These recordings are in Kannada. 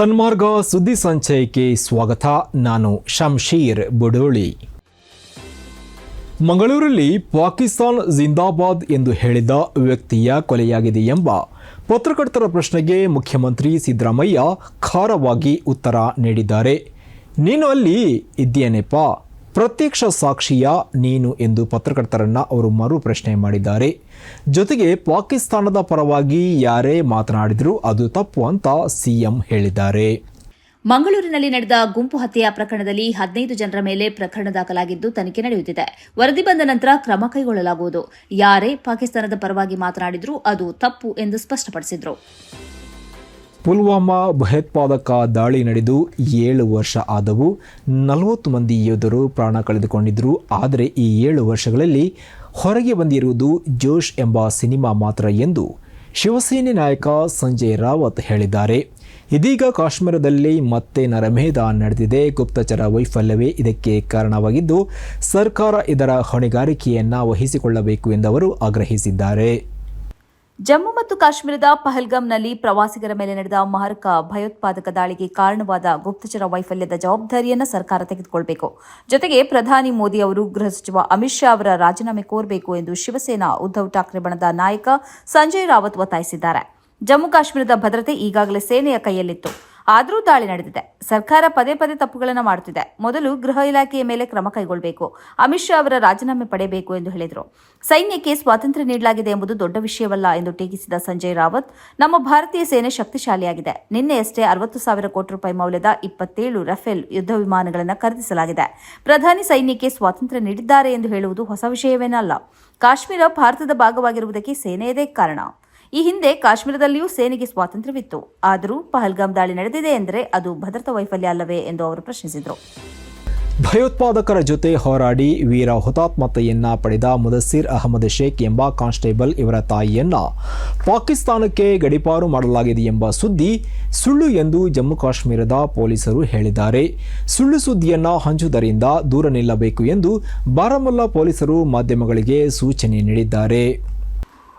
Sanmarga ಸುದ್ದಿ ಸಂಚಯಕ್ಕೆ ಸ್ವಾಗತ. ನಾನು ಶಂಶೀರ್ ಬುಡೋಳಿ. ಮಂಗಳೂರಲ್ಲಿ ಪಾಕಿಸ್ತಾನ್ ಜಿಂದಾಬಾದ್ ಎಂದು ಹೇಳಿದ ವ್ಯಕ್ತಿಯ ಕೊಲೆಯಾಗಿದೆ ಎಂಬ ಪತ್ರಕರ್ತರ ಪ್ರಶ್ನೆಗೆ ಮುಖ್ಯಮಂತ್ರಿ ಸಿದ್ದರಾಮಯ್ಯ ಖಾರವಾಗಿ ಉತ್ತರ ನೀಡಿದ್ದಾರೆ. ನೀನು ಅಲ್ಲಿ ಇದ್ದೇನೆಪ್ಪ? ಪ್ರತ್ಯಕ್ಷ ಸಾಕ್ಷಿಯ ನೀನು? ಎಂದು ಪತ್ರಕರ್ತರನ್ನ ಅವರು ಮರು ಪ್ರಶ್ನೆ ಮಾಡಿದ್ದಾರೆ. ಜೊತೆಗೆ ಪಾಕಿಸ್ತಾನದ ಪರವಾಗಿ ಯಾರೇ ಮಾತನಾಡಿದರೂ ಅದು ತಪ್ಪು ಅಂತ ಸಿಎಂ ಹೇಳಿದ್ದಾರೆ. ಮಂಗಳೂರಿನಲ್ಲಿ ನಡೆದ ಗುಂಪು ಹತ್ಯೆಯ ಪ್ರಕರಣದಲ್ಲಿ ಹದಿನೈದು ಜನರ ಮೇಲೆ ಪ್ರಕರಣ ದಾಖಲಾಗಿದ್ದು ತನಿಖೆ ನಡೆಯುತ್ತಿದೆ. ವರದಿ ಬಂದ ನಂತರ ಕ್ರಮ ಕೈಗೊಳ್ಳಲಾಗುವುದು. ಯಾರೇ ಪಾಕಿಸ್ತಾನದ ಪರವಾಗಿ ಮಾತನಾಡಿದರೂ ಅದು ತಪ್ಪು ಎಂದು ಸ್ಪಷ್ಟಪಡಿಸಿದರು. ಪುಲ್ವಾಮಾ ಭಯೋತ್ಪಾದಕ ದಾಳಿ ನಡೆದು ಏಳು ವರ್ಷ ಆದವು. ನಲವತ್ತು ಮಂದಿ ಯೋಧರು ಪ್ರಾಣ ಕಳೆದುಕೊಂಡಿದ್ದರು ಆದರೆ ಈ ಏಳು ವರ್ಷಗಳಲ್ಲಿ ಹೊರಗೆ ಬಂದಿರುವುದು ಜೋಶ್ ಎಂಬ ಸಿನಿಮಾ ಮಾತ್ರ ಎಂದು ಶಿವಸೇನೆ ನಾಯಕ ಸಂಜಯ್ ರಾವತ್ ಹೇಳಿದ್ದಾರೆ. ಇದೀಗ ಕಾಶ್ಮೀರದಲ್ಲಿ ಮತ್ತೆ ನರಮೇಧ ನಡೆದಿದೆ. ಗುಪ್ತಚರ ವೈಫಲ್ಯವೇ ಇದಕ್ಕೆ ಕಾರಣವಾಗಿದ್ದು, ಸರ್ಕಾರ ಇದರ ಹೊಣೆಗಾರಿಕೆಯನ್ನು ವಹಿಸಿಕೊಳ್ಳಬೇಕು ಎಂದವರು ಆಗ್ರಹಿಸಿದ್ದಾರೆ. ಜಮ್ಮು ಮತ್ತು ಕಾಶ್ಮೀರದ ಪಹಲ್ಗಂನಲ್ಲಿ ಪ್ರವಾಸಿಗರ ಮೇಲೆ ನಡೆದ ಮಾರಕ ಭಯೋತ್ಪಾದಕ ದಾಳಿಗೆ ಕಾರಣವಾದ ಗುಪ್ತಚರ ವೈಫಲ್ಯದ ಜವಾಬ್ದಾರಿಯನ್ನು ಸರ್ಕಾರ ತೆಗೆದುಕೊಳ್ಳಬೇಕು ಜೊತೆಗೆ ಪ್ರಧಾನಿ ಮೋದಿ ಅವರು ಗೃಹ ಸಚಿವ ಅಮಿತ್ ಶಾ ಅವರ ರಾಜೀನಾಮೆ ಕೋರಬೇಕು ಎಂದು ಶಿವಸೇನಾ ಉದ್ಧವ್ ಠಾಕ್ರೆ ಬಣದ ನಾಯಕ ಸಂಜಯ್ ರಾವತ್ ಒತ್ತಾಯಿಸಿದ್ದಾರೆ. ಜಮ್ಮು ಕಾಶ್ಮೀರದ ಭದ್ರತೆ ಈಗಾಗಲೇ ಸೇನೆಯ ಕೈಯಲ್ಲಿತ್ತು. ಆದರೂ ದಾಳಿ ನಡೆದಿದೆ. ಸರ್ಕಾರ ಪದೇ ಪದೇ ತಪ್ಪುಗಳನ್ನು ಮಾಡುತ್ತಿದೆ. ಮೊದಲು ಗೃಹ ಇಲಾಖೆಯ ಮೇಲೆ ಕ್ರಮ ಕೈಗೊಳ್ಳಬೇಕು ಅಮಿತ್ ಶಾ ಅವರ ರಾಜೀನಾಮೆ ಪಡೆಯಬೇಕು ಎಂದು ಹೇಳಿದರು. ಸೈನ್ಯಕ್ಕೆ ಸ್ವಾತಂತ್ರ್ಯ ನೀಡಲಾಗಿದೆ ಎಂಬುದು ದೊಡ್ಡ ವಿಷಯವಲ್ಲ ಎಂದು ಟೀಕಿಸಿದ ಸಂಜಯ್ ರಾವತ್, ನಮ್ಮ ಭಾರತೀಯ ಸೇನೆ ಶಕ್ತಿಶಾಲಿಯಾಗಿದೆ. ನಿನ್ನೆಯಷ್ಟೇ ಅರವತ್ತು ಸಾವಿರ ಕೋಟಿ ರೂಪಾಯಿ ಮೌಲ್ಯದ ಇಪ್ಪತ್ತೇಳು ರಫೇಲ್ ಯುದ್ಧ ವಿಮಾನಗಳನ್ನು ಖರೀದಿಸಲಾಗಿದೆ. ಪ್ರಧಾನಿ ಸೈನ್ಯಕ್ಕೆ ಸ್ವಾತಂತ್ರ್ಯ ನೀಡಿದ್ದಾರೆ ಎಂದು ಹೇಳುವುದು ಹೊಸ ವಿಷಯವೇನಲ್ಲ ಕಾಶ್ಮೀರ ಭಾರತದ ಭಾಗವಾಗಿರುವುದಕ್ಕೆ ಸೇನೆಯದೇ ಕಾರಣ. ಈ ಹಿಂದೆ ಕಾಶ್ಮೀರದಲ್ಲಿಯೂ ಸೇನೆಗೆ ಸ್ವಾತಂತ್ರ್ಯವಿತ್ತು. ಆದರೂ ಪಹಲ್ಗಾಮ್ ದಾಳಿ ನಡೆದಿದೆ ಎಂದರೆ ಅದು ಭದ್ರತಾ ವೈಫಲ್ಯ ಅಲ್ಲವೇ ಎಂದು ಅವರು ಪ್ರಶ್ನಿಸಿದರು. ಭಯೋತ್ಪಾದಕರ ಜೊತೆ ಹೋರಾಡಿ ವೀರ ಹುತಾತ್ಮತೆಯನ್ನ ಪಡೆದ ಮುದಸ್ಸಿರ್ ಅಹಮದ್ ಶೇಖ್ ಎಂಬ ಕಾನ್ಸ್ಟೇಬಲ್ ಇವರ ತಾಯಿಯನ್ನ ಪಾಕಿಸ್ತಾನಕ್ಕೆ ಗಡಿಪಾರು ಮಾಡಲಾಗಿದೆ ಎಂಬ ಸುದ್ದಿ ಸುಳ್ಳು ಎಂದು ಜಮ್ಮು ಕಾಶ್ಮೀರದ ಪೊಲೀಸರು ಹೇಳಿದ್ದಾರೆ. ಸುಳ್ಳು ಸುದ್ದಿಯನ್ನ ಹಂಚುವುದರಿಂದ ದೂರ ನಿಲ್ಲಬೇಕು ಎಂದು ಬಾರಾಮುಲ್ಲಾ ಪೊಲೀಸರು ಮಾಧ್ಯಮಗಳಿಗೆ ಸೂಚನೆ ನೀಡಿದ್ದಾರೆ.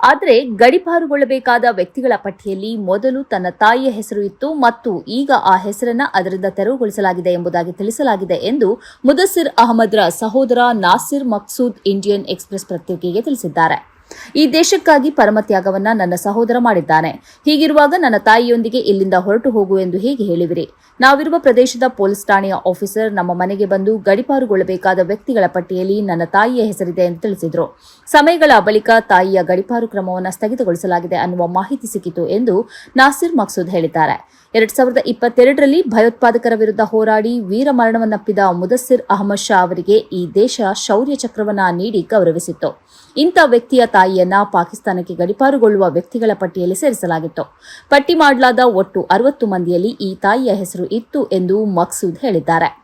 ಆದರೆ ಗಡಿಪಾರುಗೊಳ್ಳಬೇಕಾದ ವ್ಯಕ್ತಿಗಳ ಪಟ್ಟಿಯಲ್ಲಿ ಮೊದಲು ತನ್ನ ತಾಯಿಯ ಹೆಸರು ಇತ್ತು ಮತ್ತು ಈಗ ಆ ಹೆಸರನ್ನ ಅದರಿಂದ ತೆರವುಗೊಳಿಸಲಾಗಿದೆ ಎಂಬುದಾಗಿ ತಿಳಿಸಲಾಗಿದೆ ಎಂದು ಮುದಸ್ಸಿರ್ ಅಹಮದ್ರ ಸಹೋದರ ನಾಸಿರ್ ಮಕ್ಸೂದ್ ಇಂಡಿಯನ್ ಎಕ್ಸ್ಪ್ರೆಸ್ ಪತ್ರಿಕೆಗೆ ತಿಳಿಸಿದ್ದಾರೆ. ಈ ದೇಶಕ್ಕಾಗಿ ಪರಮತ್ಯಾಗವನ್ನ ನನ್ನ ಸಹೋದರ ಮಾಡಿದ್ದಾನೆ. ಹೀಗಿರುವಾಗ ನನ್ನ ತಾಯಿಯೊಂದಿಗೆ ಇಲ್ಲಿಂದ ಹೊರಟು ಹೋಗು ಎಂದು ಹೇಗೆ ಹೇಳಿವಿರಿ? ನಾವಿರುವ ಪ್ರದೇಶದ ಪೊಲೀಸ್ ಠಾಣೆಯ ಆಫೀಸರ್ ನಮ್ಮ ಮನೆಗೆ ಬಂದು ಗಡಿಪಾರುಗೊಳ್ಳಬೇಕಾದ ವ್ಯಕ್ತಿಗಳ ಪಟ್ಟಿಯಲ್ಲಿ ನನ್ನ ತಾಯಿಯ ಹೆಸರಿದೆ ಎಂದು ತಿಳಿಸಿದರು. ಸಮಯಗಳ ಬಳಿಕ ತಾಯಿಯ ಗಡಿಪಾರು ಕ್ರಮವನ್ನು ಸ್ಥಗಿತಗೊಳಿಸಲಾಗಿದೆ ಅನ್ನುವ ಮಾಹಿತಿ ಸಿಕ್ಕಿತು ಎಂದು ನಾಸಿರ್ ಮಕ್ಸೂದ್ ಹೇಳಿದ್ದಾರೆ. ಎರಡ್ ಸಾವಿರದ ಇಪ್ಪತ್ತೆರಡರಲ್ಲಿ ಭಯೋತ್ಪಾದಕರ ವಿರುದ್ಧ ಹೋರಾಡಿ ವೀರ ಮರಣವನ್ನಪ್ಪಿದ ಮುದಸ್ಸಿರ್ ಅಹಮದ್ ಶಾ ಅವರಿಗೆ ಈ ದೇಶ ಶೌರ್ಯ ಚಕ್ರವನ್ನ ನೀಡಿ ಗೌರವಿಸಿತ್ತು. ಇಂಥ ವ್ಯಕ್ತಿಯ ತಾಯಿಯನ್ನ ಪಾಕಿಸ್ತಾನಕ್ಕೆ ಗಡಿಪಾರುಗೊಳ್ಳುವ ವ್ಯಕ್ತಿಗಳ ಪಟ್ಟಿಯಲ್ಲಿ ಸೇರಿಸಲಾಗಿತ್ತು. ಪಟ್ಟಿ ಮಾಡಲಾದ ಒಟ್ಟು ಅರವತ್ತು ಮಂದಿಯಲ್ಲಿ ಈ ತಾಯಿಯ ಹೆಸರು ಇತ್ತು ಎಂದು ಮಕ್ಸೂದ್ ಹೇಳಿದ್ದಾರೆ.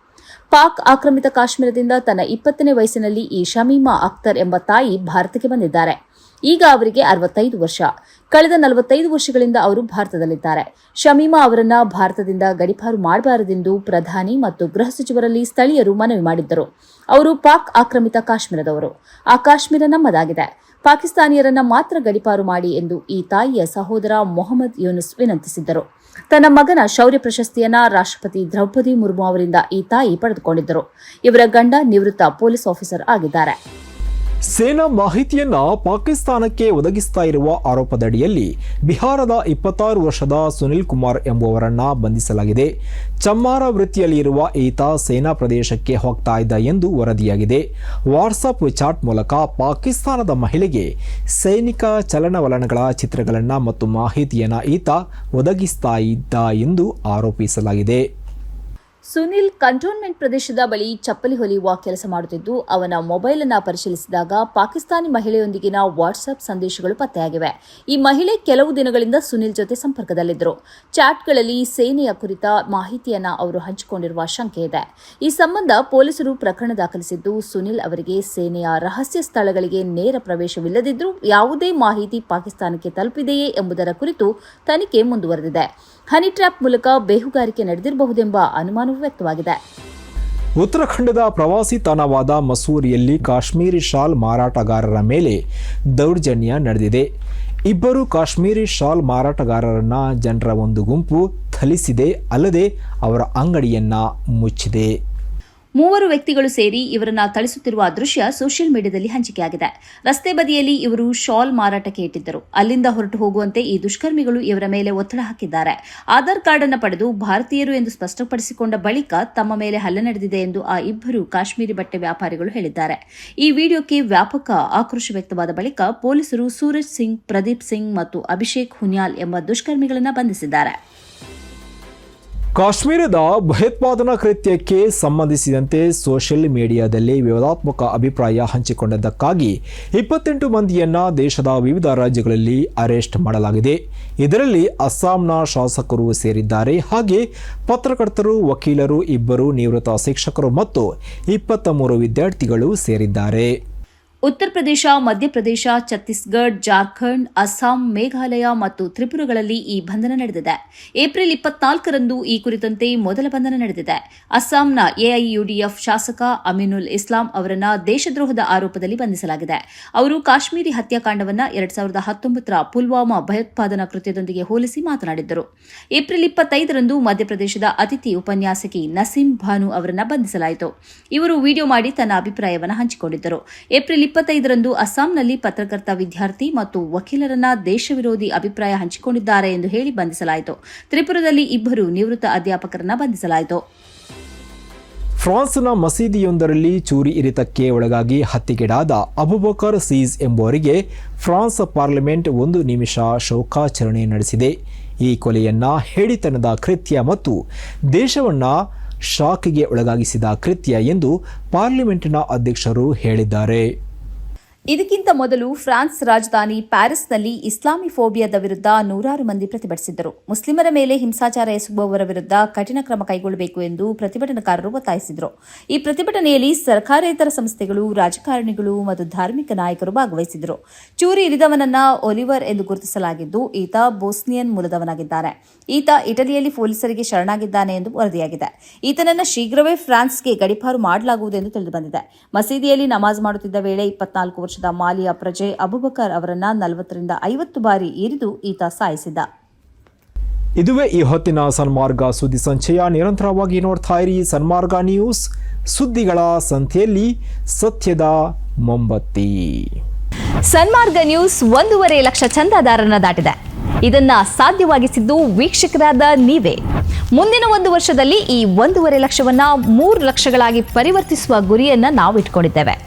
ಪಾಕ್ ಆಕ್ರಮಿತ ಕಾಶ್ಮೀರದಿಂದ ತನ್ನ ಇಪ್ಪತ್ತನೇ ವಯಸ್ಸಿನಲ್ಲಿ ಈ ಶಮೀಮಾ ಅಖ್ತರ್ ಎಂಬ ತಾಯಿ ಭಾರತಕ್ಕೆ ಬಂದಿದ್ದಾರೆ. ಈಗ ಅವರಿಗೆ ಅರವತ್ತೈದು ವರ್ಷ. ಕಳೆದ ನಲವತ್ತೈದು ವರ್ಷಗಳಿಂದ ಅವರು ಭಾರತದಲ್ಲಿದ್ದಾರೆ. ಶಮೀಮಾ ಅವರನ್ನ ಭಾರತದಿಂದ ಗಡಿಪಾರು ಮಾಡಬಾರದೆಂದು ಪ್ರಧಾನಿ ಮತ್ತು ಗೃಹ ಸಚಿವರಲ್ಲಿ ಸ್ಥಳೀಯರು ಮನವಿ ಮಾಡಿದ್ದರು. ಅವರು ಪಾಕ್ ಆಕ್ರಮಿತ ಕಾಶ್ಮೀರದವರು. ಆ ಕಾಶ್ಮೀರ ನಮ್ಮದಾಗಿದೆ. ಪಾಕಿಸ್ತಾನಿಯರನ್ನ ಮಾತ್ರ ಗಡಿಪಾರು ಮಾಡಿ ಎಂದು ಈ ತಾಯಿಯ ಸಹೋದರ ಮೊಹಮ್ಮದ್ ಯೂನುಸ್ ವಿನಂತಿಸಿದ್ದರು. ತನ್ನ ಮಗನ ಶೌರ್ಯ ಪ್ರಶಸ್ತಿಯನ್ನ ರಾಷ್ಟ್ರಪತಿ ದ್ರೌಪದಿ ಮುರ್ಮು ಅವರಿಂದ ಈ ತಾಯಿ ಪಡೆದುಕೊಂಡಿದ್ದರು. ಇವರ ಗಂಡ ನಿವೃತ್ತ ಪೊಲೀಸ್ ಆಫೀಸರ್ ಆಗಿದ್ದಾರೆ. ಸೇನಾ ಮಾಹಿತಿಯನ್ನ ಪಾಕಿಸ್ತಾನಕ್ಕೆ ಒದಗಿಸ್ತಾ ಇರುವ ಆರೋಪದಡಿಯಲ್ಲಿ ಬಿಹಾರದ ಇಪ್ಪತ್ತಾರು ವರ್ಷದ ಸುನಿಲ್ ಕುಮಾರ್ ಎಂಬುವರನ್ನ ಬಂಧಿಸಲಾಗಿದೆ. ಚಮ್ಮಾರ ವೃತ್ತಿಯಲ್ಲಿರುವ ಈತ ಸೇನಾ ಪ್ರದೇಶಕ್ಕೆ ಹೋಗ್ತಾ ಇದ್ದ ಎಂದು ವರದಿಯಾಗಿದೆ. ವಾಟ್ಸಪ್ ಚಾಟ್ ಮೂಲಕ ಪಾಕಿಸ್ತಾನದ ಮಹಿಳೆಗೆ ಸೈನಿಕ ಚಲನವಲನಗಳ ಚಿತ್ರಗಳನ್ನು ಮತ್ತು ಮಾಹಿತಿಯನ್ನು ಈತ ಒದಗಿಸ್ತಾ ಇದ್ದ ಎಂದು ಆರೋಪಿಸಲಾಗಿದೆ. ಸುನಿಲ್ ಕಂಟೋನ್ಮೆಂಟ್ ಪ್ರದೇಶದ ಬಳಿ ಚಪ್ಪಲಿ ಹೊಲಿಯುವ ಕೆಲಸ ಮಾಡುತ್ತಿದ್ದು, ಅವನ ಮೊಬೈಲ್ ಅನ್ನು ಪರಿಶೀಲಿಸಿದಾಗ ಪಾಕಿಸ್ತಾನಿ ಮಹಿಳೆಯೊಂದಿಗಿನ ವಾಟ್ಸ್ಆಪ್ ಸಂದೇಶಗಳು ಪತ್ತೆಯಾಗಿವೆ. ಈ ಮಹಿಳೆ ಕೆಲವು ದಿನಗಳಿಂದ ಸುನಿಲ್ ಜೊತೆ ಸಂಪರ್ಕದಲ್ಲಿದ್ದರು. ಚಾಟ್ಗಳಲ್ಲಿ ಸೇನೆಯ ಕುರಿತ ಮಾಹಿತಿಯನ್ನು ಅವರು ಹಂಚಿಕೊಂಡಿರುವ ಶಂಕೆ ಇದೆ. ಈ ಸಂಬಂಧ ಪೊಲೀಸರು ಪ್ರಕರಣ ದಾಖಲಿಸಿದ್ದು, ಸುನಿಲ್ ಅವರಿಗೆ ಸೇನೆಯ ರಹಸ್ಯ ಸ್ಥಳಗಳಿಗೆ ನೇರ ಪ್ರವೇಶವಿಲ್ಲದಿದ್ದರೂ ಯಾವುದೇ ಮಾಹಿತಿ ಪಾಕಿಸ್ತಾನಕ್ಕೆ ತಲುಪಿದೆಯೇ ಎಂಬುದರ ಕುರಿತು ತನಿಖೆ ಮುಂದುವರೆದಿದೆ. ಹನಿ ಟ್ರ್ಯಾಪ್ ಮೂಲಕ ಬೇಹುಗಾರಿಕೆ ನಡೆದಿರಬಹುದೆಂಬ ಅನುಮಾನವೂ ವ್ಯಕ್ತವಾಗಿದೆ. ಉತ್ತರಾಖಂಡದ ಪ್ರವಾಸಿ ತಾಣವಾದ ಮಸೂರಿಯಲ್ಲಿ ಕಾಶ್ಮೀರಿ ಶಾಲ್ ಮಾರಾಟಗಾರರ ಮೇಲೆ ದೌರ್ಜನ್ಯ ನಡೆದಿದೆ. ಇಬ್ಬರು ಕಾಶ್ಮೀರಿ ಶಾಲ್ ಮಾರಾಟಗಾರರನ್ನ ಜನರ ಒಂದು ಗುಂಪು ಥಲಿಸಿದೆ ಅಲ್ಲದೆ ಅವರ ಅಂಗಡಿಯನ್ನ ಮುಚ್ಚಿದೆ. ಮೂವರು ವ್ಯಕ್ತಿಗಳು ಸೇರಿ ಇವರನ್ನ ಥಳಿಸುತ್ತಿರುವ ದೃಶ್ಯ ಸೋಷಿಯಲ್ ಮೀಡಿಯಾದಲ್ಲಿ ಹಂಚಿಕೆಯಾಗಿದೆ. ರಸ್ತೆ ಬದಿಯಲ್ಲಿ ಇವರು ಶಾಲ್ ಮಾರಾಟಕ್ಕೆ ಇಟ್ಟಿದ್ದರು. ಅಲ್ಲಿಂದ ಹೊರಟು ಹೋಗುವಂತೆ ಈ ದುಷ್ಕರ್ಮಿಗಳು ಇವರ ಮೇಲೆ ಒತ್ತಡ ಹಾಕಿದ್ದಾರೆ. ಆಧಾರ್ ಕಾರ್ಡ್ ಅನ್ನು ಪಡೆದು ಭಾರತೀಯರು ಎಂದು ಸ್ಪಷ್ಟಪಡಿಸಿಕೊಂಡ ಬಳಿಕ ತಮ್ಮ ಮೇಲೆ ಹಲ್ಲೆ ನಡೆದಿದೆ ಎಂದು ಆ ಇಬ್ಬರು ಕಾಶ್ಮೀರಿ ಬಟ್ಟೆ ವ್ಯಾಪಾರಿಗಳು ಹೇಳಿದ್ದಾರೆ. ಈ ವಿಡಿಯೋಕ್ಕೆ ವ್ಯಾಪಕ ಆಕ್ರೋಶ ವ್ಯಕ್ತವಾದ ಬಳಿಕ ಪೊಲೀಸರು ಸೂರಜ್ ಸಿಂಗ್, ಪ್ರದೀಪ್ ಸಿಂಗ್ ಮತ್ತು ಅಭಿಷೇಕ್ ಹುನ್ಯಾಲ್ ಎಂಬ ದುಷ್ಕರ್ಮಿಗಳನ್ನು ಬಂಧಿಸಿದ್ದಾರೆ. ಕಾಶ್ಮೀರದ ಭಯೋತ್ಪಾದನಾ ಕೃತ್ಯಕ್ಕೆ ಸಂಬಂಧಿಸಿದಂತೆ ಸೋಷಿಯಲ್ ಮೀಡಿಯಾದಲ್ಲಿ ವಿವಾದಾತ್ಮಕ ಅಭಿಪ್ರಾಯ ಹಂಚಿಕೊಂಡದ್ದಕ್ಕಾಗಿ ಇಪ್ಪತ್ತೆಂಟು ಮಂದಿಯನ್ನ ದೇಶದ ವಿವಿಧ ರಾಜ್ಯಗಳಲ್ಲಿ ಅರೆಸ್ಟ್ ಮಾಡಲಾಗಿದೆ. ಇದರಲ್ಲಿ ಅಸ್ಸಾಂನ ಶಾಸಕರು ಸೇರಿದ್ದಾರೆ. ಹಾಗೆ ಪತ್ರಕರ್ತರು, ವಕೀಲರು ಇಬ್ಬರು ನಿವೃತ್ತ ಶಿಕ್ಷಕರು ಮತ್ತು ಇಪ್ಪತ್ತ ಮೂರು ವಿದ್ಯಾರ್ಥಿಗಳು ಸೇರಿದ್ದಾರೆ. ಉತ್ತರ ಪ್ರದೇಶ ಮಧ್ಯಪ್ರದೇಶ ಛತ್ತೀಸ್ಗಢ, ಜಾರ್ಖಂಡ್, ಅಸ್ಸಾಂ, ಮೇಘಾಲಯ ಮತ್ತು ತ್ರಿಪುರಗಳಲ್ಲಿ ಈ ಬಂಧನ ನಡೆದಿದೆ. ಏಪ್ರಿಲ್ ಇಪ್ಪತ್ನಾಲ್ಕರಂದು ಈ ಕುರಿತಂತೆ ಮೊದಲ ಬಂಧನ ನಡೆದಿದೆ. ಅಸ್ಸಾಂನ ಎಐಯುಡಿಎಫ್ ಶಾಸಕ ಅಮೀನುಲ್ ಇಸ್ಲಾಂ ಅವರನ್ನ ದೇಶದ್ರೋಹದ ಆರೋಪದಲ್ಲಿ ಬಂಧಿಸಲಾಗಿದೆ. ಅವರು ಕಾಶ್ಮೀರಿ ಹತ್ಯಾಕಾಂಡವನ್ನ ಎರಡ್ ಸಾವಿರದ ಹತ್ತೊಂಬತ್ತರ ಪುಲ್ವಾಮಾ ಭಯೋತ್ಪಾದನಾ ಕೃತ್ಯದೊಂದಿಗೆ ಹೋಲಿಸಿ ಮಾತನಾಡಿದ್ದರು. ಏಪ್ರಿಲ್ ಇಪ್ಪತ್ತೈದರಂದು ಮಧ್ಯಪ್ರದೇಶದ ಅತಿಥಿ ಉಪನ್ಯಾಸಕಿ ನಸೀಂ ಭಾನು ಅವರನ್ನು ಬಂಧಿಸಲಾಯಿತು. ಇವರು ವಿಡಿಯೋ ಮಾಡಿ ತನ್ನ ಅಭಿಪ್ರಾಯವನ್ನು ಹಂಚಿಕೊಂಡಿದ್ದರು. ಏಪ್ರಿಲ್ ಇಪ್ಪತ್ತೈದರಂದು ಅಸ್ಸಾಂನಲ್ಲಿ ಪತ್ರಕರ್ತ ವಿದ್ಯಾರ್ಥಿ ಮತ್ತು ವಕೀಲರನ್ನ ದೇಶ ವಿರೋಧಿ ಅಭಿಪ್ರಾಯ ಹಂಚಿಕೊಂಡಿದ್ದಾರೆ ಎಂದು ಹೇಳಿ ಬಂಧಿಸಲಾಯಿತು. ತ್ರಿಪುರದಲ್ಲಿ ಇಬ್ಬರು ನಿವೃತ್ತ ಅಧ್ಯಾಪಕರನ್ನ ಬಂಧಿಸಲಾಯಿತು. ಫ್ರಾನ್ಸ್ನ ಮಸೀದಿಯೊಂದರಲ್ಲಿ ಚೂರಿ ಇರಿತಕ್ಕೆ ಒಳಗಾಗಿ ಹತ್ಯೆಗೀಡಾದ ಅಬುಬಕರ್ ಸೀಸ್ ಎಂಬುವರಿಗೆ ಫ್ರಾನ್ಸ್ ಪಾರ್ಲಿಮೆಂಟ್ ಒಂದು ನಿಮಿಷ ಶೋಕಾಚರಣೆ ನಡೆಸಿದೆ. ಈ ಕೊಲೆಯನ್ನ ಹೇಡಿತನದ ಕೃತ್ಯ ಮತ್ತು ದೇಶವನ್ನ ಶಾಕ್ಗೆ ಒಳಗಾಗಿಸಿದ ಕೃತ್ಯ ಎಂದು ಪಾರ್ಲಿಮೆಂಟ್ನ ಅಧ್ಯಕ್ಷರು ಹೇಳಿದ್ದಾರೆ. ಇದಕ್ಕಿಂತ ಮೊದಲು ಫ್ರಾನ್ಸ್ ರಾಜಧಾನಿ ಪ್ಯಾರಿಸ್ನಲ್ಲಿ ಇಸ್ಲಾಮಿ ಫೋಬಿಯಾದ ವಿರುದ್ಧ ನೂರಾರು ಮಂದಿ ಪ್ರತಿಭಟಿಸಿದ್ದರು. ಮುಸ್ಲಿಮರ ಮೇಲೆ ಹಿಂಸಾಚಾರ ಎಸಗುವವರ ವಿರುದ್ಧ ಕಠಿಣ ಕ್ರಮ ಕೈಗೊಳ್ಳಬೇಕು ಎಂದು ಪ್ರತಿಭಟನಾಕಾರರು ಒತ್ತಾಯಿಸಿದರು. ಈ ಪ್ರತಿಭಟನೆಯಲ್ಲಿ ಸರ್ಕಾರೇತರ ಸಂಸ್ಥೆಗಳು, ರಾಜಕಾರಣಿಗಳು ಮತ್ತು ಧಾರ್ಮಿಕ ನಾಯಕರು ಭಾಗವಹಿಸಿದರು ಚೂರಿ ಇರಿದವನನ್ನ ಒಲಿವರ್ ಎಂದು ಗುರುತಿಸಲಾಗಿದ್ದು, ಈತ ಬೋಸ್ನಿಯನ್ ಮೂಲದವನಾಗಿದ್ದಾನೆ. ಈತ ಇಟಲಿಯಲ್ಲಿ ಪೊಲೀಸರಿಗೆ ಶರಣಾಗಿದ್ದಾನೆ ಎಂದು ವರದಿಯಾಗಿದೆ. ಈತನನ್ನು ಶೀಘ್ರವೇ ಫ್ರಾನ್ಸ್ಗೆ ಗಡಿಪಾರು ಮಾಡಲಾಗುವುದು ಎಂದು ತಿಳಿದುಬಂದಿದೆ. ಮಸೀದಿಯಲ್ಲಿ ನಮಾಜ್ ಮಾಡುತ್ತಿದ್ದ ವೇಳೆ ಇಪ್ಪತ್ನಾಲ್ಕು ವರ್ಷದ ಮಾಲಿಯಾ ಪ್ರಜೆ ಅಬುಬಕರ್ ಅವರನ್ನ ನಲವತ್ತರಿಂದ ಐವತ್ತು ಬಾರಿ ಇರಿದು ಈತ ಸಾಯಿಸಿದ ಇದುವೇ ಈ ಹೊತ್ತಿನ ಸನ್ಮಾರ್ಗ ಸುದ್ದಿ ಸಂಚಯ. ನಿರಂತರವಾಗಿ ನೋಡ್ತಾ ಇರಿ ಸನ್ಮಾರ್ಗ ನ್ಯೂಸ್. ಸುದ್ದಿಗಳ ಸಂತೆಯಲ್ಲಿ ಸತ್ಯದ ಮೊಂಬತ್ತಿ. ಸನ್ಮಾರ್ಗ ನ್ಯೂಸ್ ಒಂದೂವರೆ ಲಕ್ಷ ಚಂದಾದಾರನ ದಾಟಿದೆ. ಇದನ್ನ ಸಾಧ್ಯವಾಗಿಸಿದ್ದು ವೀಕ್ಷಕರಾದ ನೀವೇ. ಮುಂದಿನ ಒಂದು ವರ್ಷದಲ್ಲಿ ಈ ಒಂದೂವರೆ ಲಕ್ಷವನ್ನ ಮೂರು ಲಕ್ಷಗಳಾಗಿ ಪರಿವರ್ತಿಸುವ ಗುರಿಯನ್ನ ನಾವು ಇಟ್ಕೊಂಡಿದ್ದೇವೆ